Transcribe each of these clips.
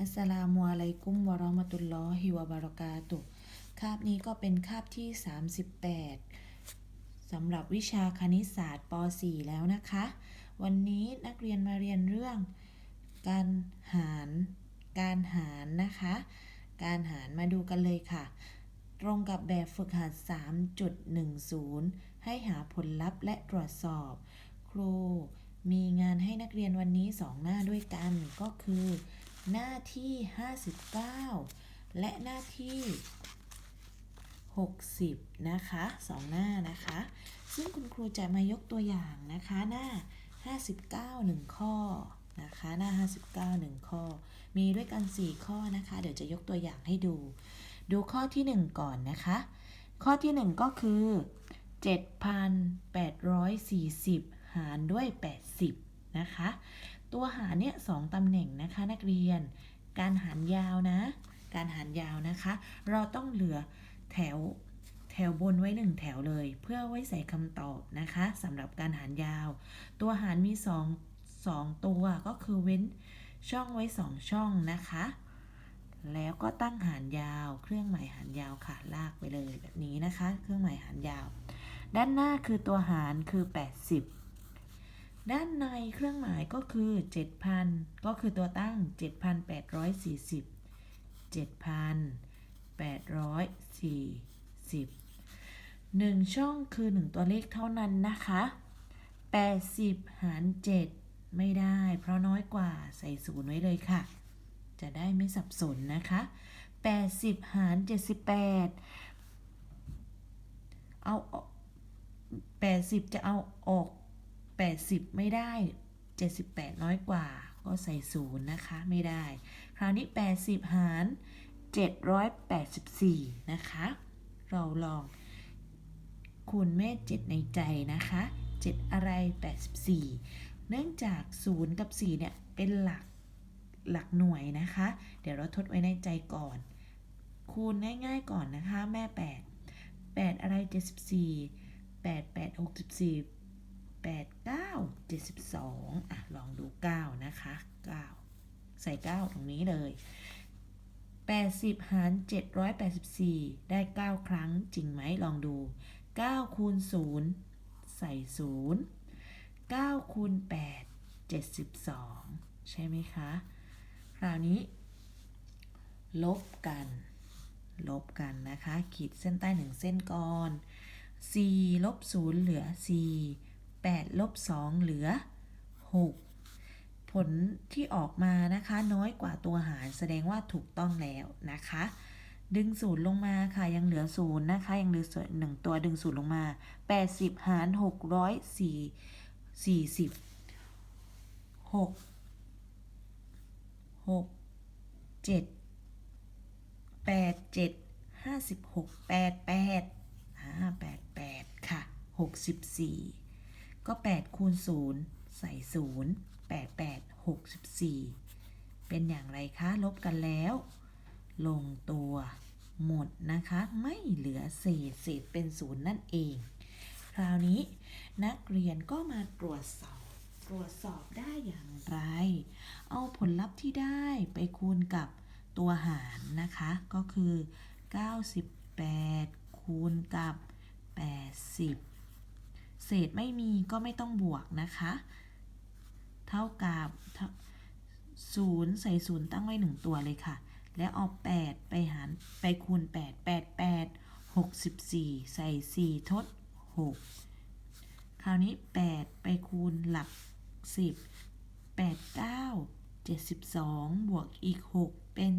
อัสลามุอะลัยกุมวะราะมะตุลลอฮิวะบะเรากาตุคาบนี้ก็เป็นคาบที่ 38สำหรับวิชาคณิตศาสตร์ป .4 แล้วนะคะ วันนี้นักเรียนมาเรียนเรื่อง การหาร การหารนะคะ การหารมาดูกันเลยค่ะ ตรงกับแบบฝึกหัด 3.10 ให้หาผลลัพธ์และตรวจสอบ ครูมีงานให้นักเรียนวันนี้ 2 หน้าด้วยกันก็คือ หน้าที่ 59 และหน้าที่ 60 นะคะสองหน้านะคะ ซึ่งคุณครูจะมายกตัวอย่างนะคะหน้า 59 1 ข้อนะคะหน้า 59 1 ข้อ มีด้วยกัน 4 ข้อนะคะ เดี๋ยวจะยกตัวอย่างให้ดู ดูข้อที่ 1 ก่อนนะคะ ข้อที่ 1 ก็คือ 7,840 หารด้วย 80 นะคะ ตัวหารเนี่ยสองตำแหน่งนะคะนักเรียน การหารยาวนะ การหารยาวนะคะ เราต้องเหลือแถวแถวบนไว้หนึ่งแถวเลย เพื่อไว้ใส่คำตอบนะคะสำหรับการหารยาว ตัวหารมีสองสองตัวก็คือเว้นช่องไว้สองช่องนะคะ แล้วก็ตั้งหารยาว เครื่องหมายหารยาวค่ะลากไปเลยแบบนี้นะคะ เครื่องหมายหารยาว ด้านหน้าคือตัวหารคือ 80 ด้านในเครื่องหมายก็คือ 7,000 ก็คือตัวตั้ง 7,840 7,840 1 ช่องคือ 1 ตัวเลขเท่านั้นนะคะ 80 หาร 7 ไม่ได้ เพราะน้อยกว่าใส่ศูนย์ไว้เลยค่ะ จะได้ไม่สับสนนะคะ 80 หาร 78 เอา 80 จะเอาออก 80 ไม่ได้ 78 น้อยกว่า ก็ใส่ศูนย์นะคะ ไม่ได้ คราวนี้ 80 หาร 784 นะคะ เราลองคูณแม่ 7 ในใจนะคะ 7 อะไร 84 เนื่องจาก 0 กับ 4 เนี่ย เป็นหลักหลักหน่วยนะคะ เดี๋ยวเราทดไว้ในใจก่อน คูณง่ายๆก่อนนะคะ แม่ 8 8 อะไร 74 8 8 64 8 9 72อะลองดู 9 นะคะ 9 ใส่ 9 ตรงนี้เลย 80 หาร 784 ได้ 9 ครั้งจริงไหมลองดู 9 คูณ 0 ใส่ 0 9 คูณ 8 72 ใช่ไหมคะ คราวนี้ ลบกัน ลบกันนะคะ ขีดเส้นใต้1เส้นก่อน 4 ลบ 0 เหลือ 4 8 ลบ 2 เหลือ 6 ผลที่ออกมานะคะน้อยกว่าตัวหารแสดงว่าถูกต้องแล้วนะคะ ดึงศูนย์ลงมาค่ะยังเหลือศูนย์นะคะ ยังเหลือส่วนหนึ่งตัวดึงศูนย์ลงมา 80 หาร 600 4 40 6 6 7 8 7 56 8 8อ่า8 8 ค่ะ 64 ก็ 8 คูณ 0 ใส่ 0 8 8 64 เป็นอย่างไรคะ ลบกันแล้ว ลงตัวหมดนะคะ ไม่เหลือเศษ เศษเป็นศูนย์นั่นเอง คราวนี้นักเรียนก็มาตรวจสอบ ตรวจสอบได้อย่างไร เอาผลลัพธ์ที่ได้ไปคูณกับตัวหารนะคะ ก็คือ 98 คูณกับ 80 เศษไม่มีก็ไม่ต้องบวกนะคะ เท่ากับศูนย์ใส่ศูนย์ตั้งไว้หนึ่งตัวเลยค่ะ แล้วเอา 8 ไปหารไปคูณ 8 8 8 64 ใส่ 4 ทด 6 คราวนี้ 8 ไปคูณหลัก 10 8 9 72 บวกอีก 6 เป็น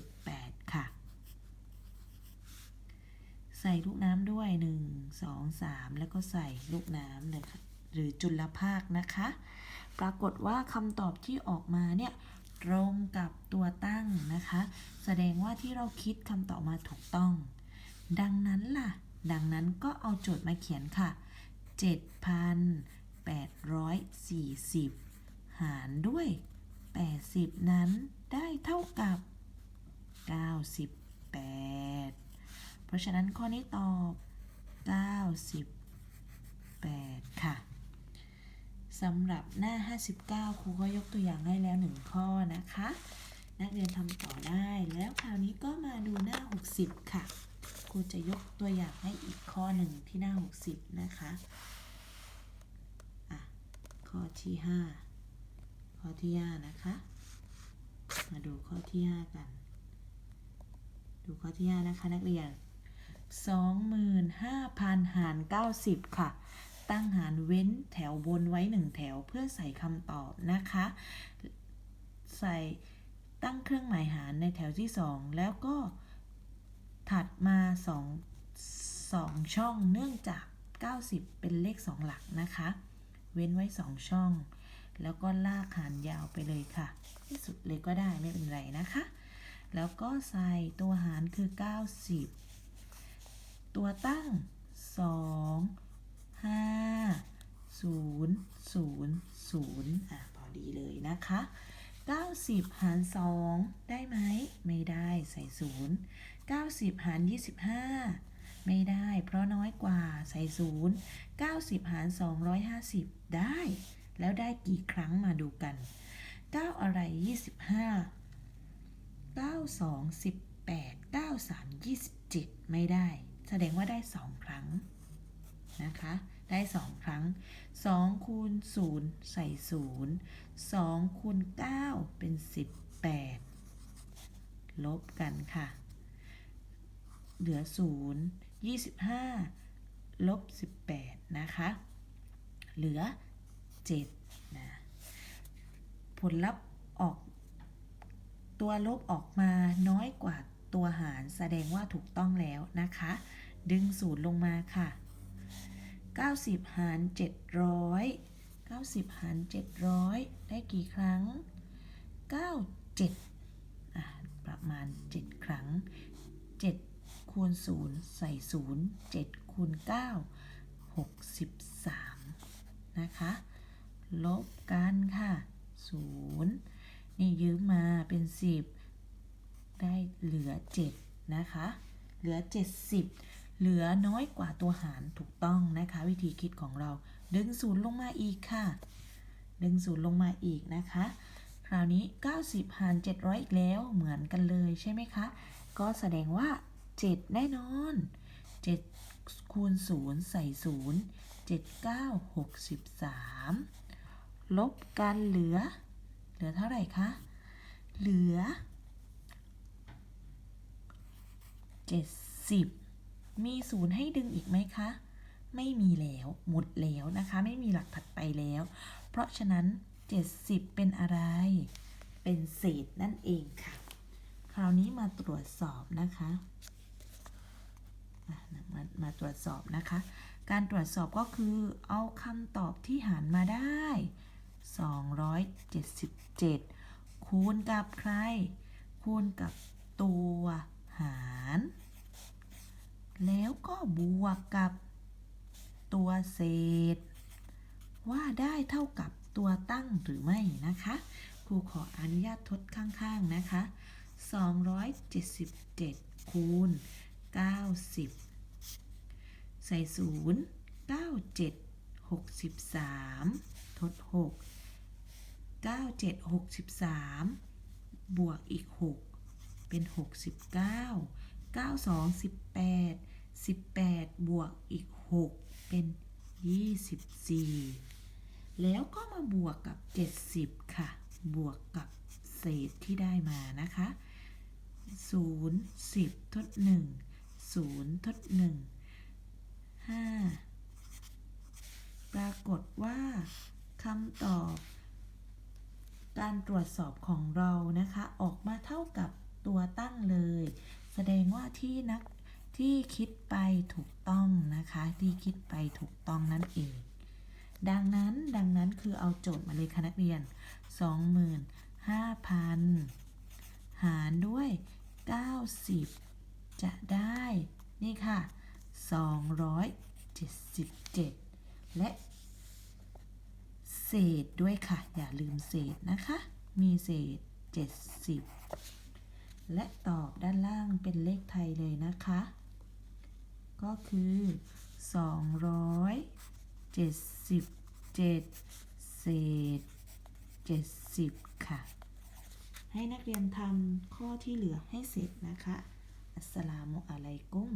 78 ค่ะ ใส่ลูกน้ำด้วย 1 2 3 แล้วก็ใส่ลูกน้ำเลยค่ะหรือจุลภาคนะคะ ปรากฏว่าคำตอบที่ออกมาเนี่ยตรงกับตัวตั้งนะคะ แสดงว่าที่เราคิดคำตอบมาถูกต้อง ดังนั้นล่ะ ดังนั้นก็เอาโจทย์มาเขียนค่ะ 7,840 หารด้วย 80 นั้นได้เท่ากับ 98 ราะฉะนั้นข้อนี้ตอบ 98 ค่ะสำหรับหน้า 59 ครูก็ยกตัวอย่างให้แล้ว 1 ข้อนะคะ นักเรียนทำต่อได้ แล้วคราวนี้ก็มาดูหน้า 60 ค่ะ ครูจะยกตัวอย่างให้อีกข้อหนึ่งที่หน้า 60 นะคะอะข้อที่ 5 ข้อที่ 5 นะคะ มาดูข้อที่ 5 กัน ดูข้อที่ 5 นะคะ นักเรียน 25,000 หาร 90 ค่ะ ตั้งหารเว้นแถวบนไว้ 1 แถวเพื่อใส่คำตอบนะคะ ใส่ตั้งเครื่องหมายหารในแถวที่ 2 แล้วก็ถัดมา 2 2 ช่องเนื่องจาก 90 เป็นเลข 2 หลักนะคะ เว้นไว้ 2 ช่อง แล้วก็ลากหารยาวไปเลยค่ะ ที่สุดเลยก็ได้ไม่เป็นไรนะคะ แล้วก็ใส่ตัวหารคือ 90 ตัวตั้ง 2 5 0 0 0อะพอดีเลยนะคะ 90 หาร 2 ได้ไหม ไม่ได้ใส่ 0 90 หาร 25 ไม่ได้ เพราะน้อยกว่าใส่ 0 90 หาร 250 ได้ แล้วได้กี่ครั้งมาดูกัน 9 อะไร 25 92 18 93 27 ไม่ได้ แสดงว่าได้ 2 ครั้งนะคะ ได้ 2 ครั้ง 2 คูณ 0 ใส่ 0 2 คูณ 9 เป็น 18 ลบกันค่ะ เหลือ 0 25 ลบ 18 นะคะ เหลือ 7 นะ ผลลัพธ์ออก ตัวลบออกมาน้อยกว่าตัวหารแสดงว่าถูกต้องแล้วนะคะ ดึงศูนย์ลงมาค่ะ 90 หาร 700 90 หาร 700 ได้กี่ครั้ง 9 7อะประมาณ 7 ครั้ง 7 คูณ 0 ใส่ 0 7 คูณ 9 63 นะคะ ลบกันค่ะ 0 นี่ยืมมาเป็น 10 ได้เหลือ 7 นะคะ เหลือ 70 เหลือน้อยกว่าตัวหารถูกต้องนะคะ วิธีคิดของเรา ดึงศูนย์ลงมาอีกค่ะ ดึงศูนย์ลงมาอีกนะคะ คราวนี้ 90 หาร 700 อีกแล้วเหมือนกันเลยใช่ไหมคะ ก็แสดงว่า 7 แน่นอน 7 คูณ 0 ใส่ 0 7 9 63 ลบกันเหลือ เหลือเท่าไหร่คะ เหลือ 70 มีศูนย์ให้ดึงอีกไหมคะ ไม่มีแล้วหมดแล้วนะคะ ไม่มีหลักถัดไปแล้ว เพราะฉะนั้น 70 เป็นอะไร เป็นเศษนั่นเองค่ะ คราวนี้มาตรวจสอบนะคะมามาตรวจสอบนะคะ การตรวจสอบก็คือเอาคำตอบที่หารมาได้ 277 คูณกับใคร คูณกับตัวหาร แล้วก็บวกกับตัวเศษ ว่าได้เท่ากับตัวตั้งหรือไม่นะคะ ครูขออนุญาตทดข้างๆนะคะ 277 คูณ 90 ใส่0 97 63 ทด 6 97 63 บวกอีก 6 เป็น 69 92 18 18 บวกอีก 6 เป็น 24 แล้วก็มาบวกกับ 70 ค่ะ บวกกับเศษที่ได้มานะคะ 0 10 ทด 1 0 ทด 1 5 ปรากฏว่าคำตอบการตรวจสอบของเรานะคะ ออกมาเท่ากับตัวตั้งเลย แสดงว่าที่นักที่คิดไปถูกต้องนะคะ ที่คิดไปถูกต้องนั่นเอง ดังนั้นดังนั้นคือเอาโจทย์มาเลยค่ะนักเรียน 25,000 หารด้วย 90 จะได้นี่ค่ะ 277 และ เศษด้วยค่ะ อย่าลืมเศษนะคะ มีเศษ 70 และตอบด้านล่างเป็นเลขไทยเลยนะคะ ก็คือ 277 เศษ 70 ค่ะ ให้นักเรียนทำข้อที่เหลือให้เสร็จนะคะ อัสสลามุอะลัยกุม